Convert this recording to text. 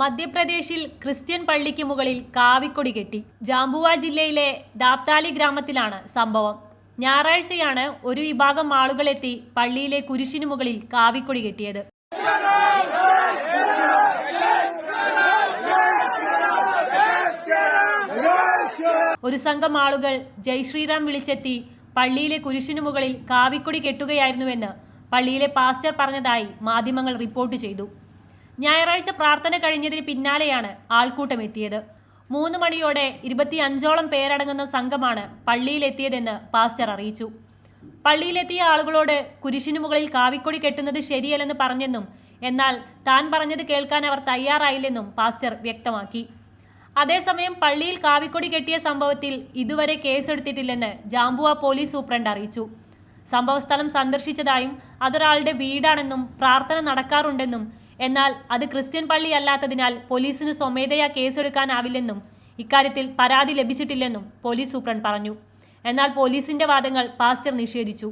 മധ്യപ്രദേശിൽ ക്രിസ്ത്യൻ പള്ളിക്ക് മുകളിൽ കാവിക്കൊടി കെട്ടി. ജാംബുവ ജില്ലയിലെ ദാപ്താലി ഗ്രാമത്തിലാണ് സംഭവം. ഞായറാഴ്ചയാണ് ഒരു വിഭാഗം ആളുകളെത്തി പള്ളിയിലെ കുരിശിനു മുകളിൽ കാവിക്കൊടി കെട്ടിയത്. ഒരു സംഘം ആളുകൾ ജയ് ശ്രീറാം വിളിച്ചെത്തി പള്ളിയിലെ കുരിശിനു മുകളിൽ കാവിക്കൊടി കെട്ടുകയായിരുന്നുവെന്ന് പള്ളിയിലെ പാസ്റ്റർ പറഞ്ഞതായി മാധ്യമങ്ങൾ റിപ്പോർട്ട് ചെയ്തു. ഞായറാഴ്ച പ്രാർത്ഥന കഴിഞ്ഞതിന് പിന്നാലെയാണ് ആൾക്കൂട്ടം എത്തിയത് മൂന്ന് മണിയോടെ ഇരുപത്തിയഞ്ചോളം പേരടങ്ങുന്ന സംഘമാണ് പള്ളിയിലെത്തിയതെന്ന് പാസ്റ്റർ അറിയിച്ചു. പള്ളിയിലെത്തിയ ആളുകളോട് കുരിശിനു മുകളിൽ കാവിക്കൊടി കെട്ടുന്നത് ശരിയല്ലെന്ന് പറഞ്ഞെന്നും എന്നാൽ താൻ പറഞ്ഞത് കേൾക്കാൻ അവർ തയ്യാറായില്ലെന്നും പാസ്റ്റർ വ്യക്തമാക്കി. അതേസമയം പള്ളിയിൽ കാവിക്കൊടി കെട്ടിയ സംഭവത്തിൽ ഇതുവരെ കേസെടുത്തിട്ടില്ലെന്ന് ജാമ്പുവ പോലീസ് സൂപ്രണ്ട് അറിയിച്ചു. സംഭവസ്ഥലം സന്ദർശിച്ചതായും അതൊരാളുടെ വീടാണെന്നും പ്രാർത്ഥന നടക്കാറുണ്ടെന്നും എന്നാൽ അത് ക്രിസ്ത്യൻ പള്ളി അല്ലാത്തതിനാൽ പോലീസിന് സ്വമേധയാ കേസെടുക്കാനാവില്ലെന്നും ഇക്കാര്യത്തിൽ പരാതി ലഭിച്ചിട്ടില്ലെന്നും പോലീസ് സൂപ്രണ്ട് പറഞ്ഞു. എന്നാൽ പോലീസിന്റെ വാദങ്ങൾ പാസ്റ്റർ നിഷേധിച്ചു.